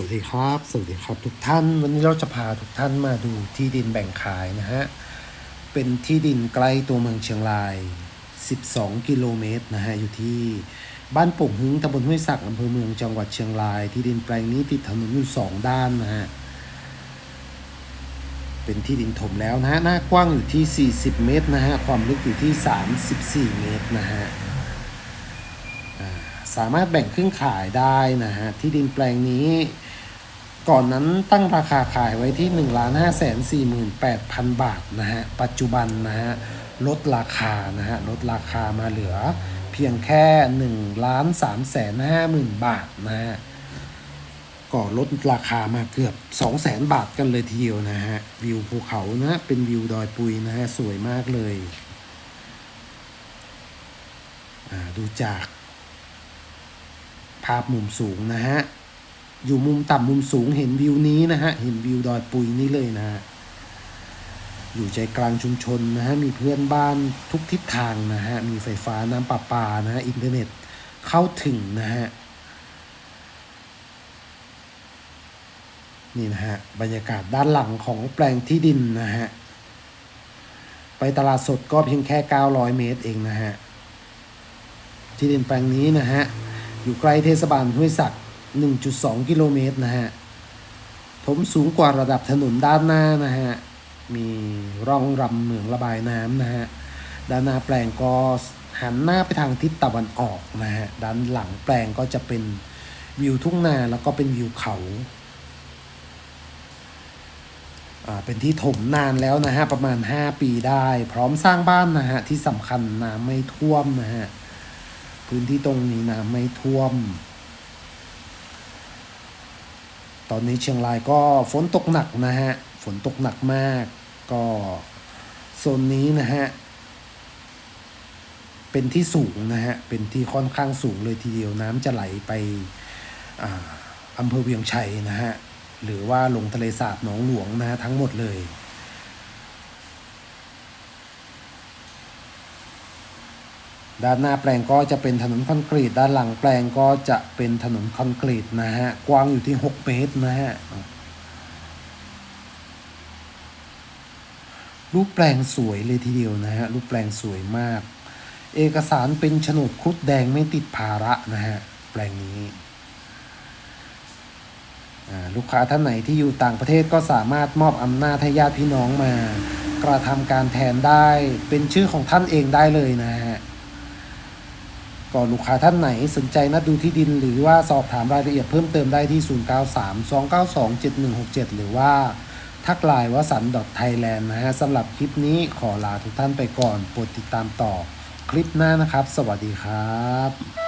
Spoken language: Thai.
วัสดีครับ สวัสดีครับทุกท่าน วันนี้เราจะพาทุกท่านมาดูที่ดินแบ่งขายนะฮะ เป็นที่ดินใกล้ตัวเมืองเชียงราย 12 กิโลเมตรนะฮะ อยู่ที่บ้านโป่งหึงตำบลห้วยสักอำเภอเมืองจังหวัดเชียงราย ที่ดินแปลงนี้ติดถนนอยู่สองด้านนะฮะ เป็นที่ดินถมแล้วนะฮะ หน้ากว้างอยู่ที่ 40 เมตรนะฮะ ความลึกอยู่ที่ 34 เมตรนะฮะสามารถแบ่งครึ่งขายได้นะฮะ ที่ดินแปลงนี้ ก่อนนั้นตั้งราคาขายไว้ที่ 1 5 4 8 0 0 0 บาทนะฮะ ปัจจุบันนะฮะ ลดราคานะฮะ ลดราคามาเหลือเพียงแค่1ล้าน3แสน5หมื่นบาทนะฮะ ก็ลดราคามาเกือบ 2 0 0แสนบาทกันเลยทีเดียวนะฮะ วิวภูเขานะเป็นวิวดอยปุยนะฮะ สวยมากเลยอ่าดูจาก ภาพมุมสูงนะฮะ อยู่มุมต่ำมุมสูงเห็นวิวนี้นะฮะ เห็นวิวดอยปุยนี่เลยนะฮะ อยู่ใจกลางชุมชนนะฮะ มีเพื่อนบ้านทุกทิศทางนะฮะ มีไฟฟ้าน้ำประปานะฮะ อินเทอร์เน็ตเข้าถึงนะฮะ นี่นะฮะ บรรยากาศด้านหลังของแปลงที่ดินนะฮะ ไปตลาดสดก็เพียงแค่ 900 เมตรเองนะฮะ ที่ดินแปลงนี้นะฮะ อยู่ใกล้เทศบาลห้วยสัก 1.2 กิโลเมตรนะฮะถมสูงกว่าระดับถนนด้านหน้านะฮะ มีร่องรำเหมืองระบายน้ำนะฮะ ด้านหน้าแปลงก็หันหน้าไปทางทิศตะวันออกนะฮะ ด้านหลังแปลงก็จะเป็นวิวทุ่งนาแล้วก็เป็นวิวเขาอ่าเป็นที่ถมนานแล้วนะฮะ ประมาณ 5 ปีได้ พร้อมสร้างบ้านนะฮะ ที่สำคัญน้ำไม่ท่วมนะฮะ พื้นที่ตรงนี้น้ำไม่ท่วม ตอนนี้เชียงรายก็ฝนตกหนักนะฮะ ฝนตกหนักมาก ก็โซนนี้นะฮะ เป็นที่สูงนะฮะ เป็นที่ค่อนข้างสูงเลยทีเดียวน้ำจะไหลไปอ่าอำเภอเวียงชัยนะฮะ หรือว่าลงทะเลสาบหนองหลวงนะฮะทั้งหมดเลย ด้านหน้าแปลงก็จะเป็นถนนคอนกรีต ด้านหลังแปลงก็จะเป็นถนนคอนกรีตนะฮะ กว้างอยู่ที่ 6 เมตรนะฮะ รูปแปลงสวยเลยทีเดียวนะฮะ รูปแปลงสวยมาก เอกสารเป็นโฉนดครุดแดงไม่ติดภาระนะฮะ แปลงนี้ลูกค้าท่านไหนที่อยู่ต่างประเทศก็สามารถมอบอำนาจให้ญาติพี่น้องมา กระทำการแทนได้เป็นชื่อของท่านเองได้เลยนะฮะ ก่อนลูกค้าท่านไหนสนใจนัดดูที่ดิน หรือว่าสอบถามรายละเอียดเพิ่มเติมได้ที่ 0932927167 หรือว่าทักไลน์วสันต์ .thailand นะฮะสำหรับคลิปนี้ขอลาทุกท่านไปก่อนโปรดติดตามต่อคลิปหน้านะครับ สวัสดีครับ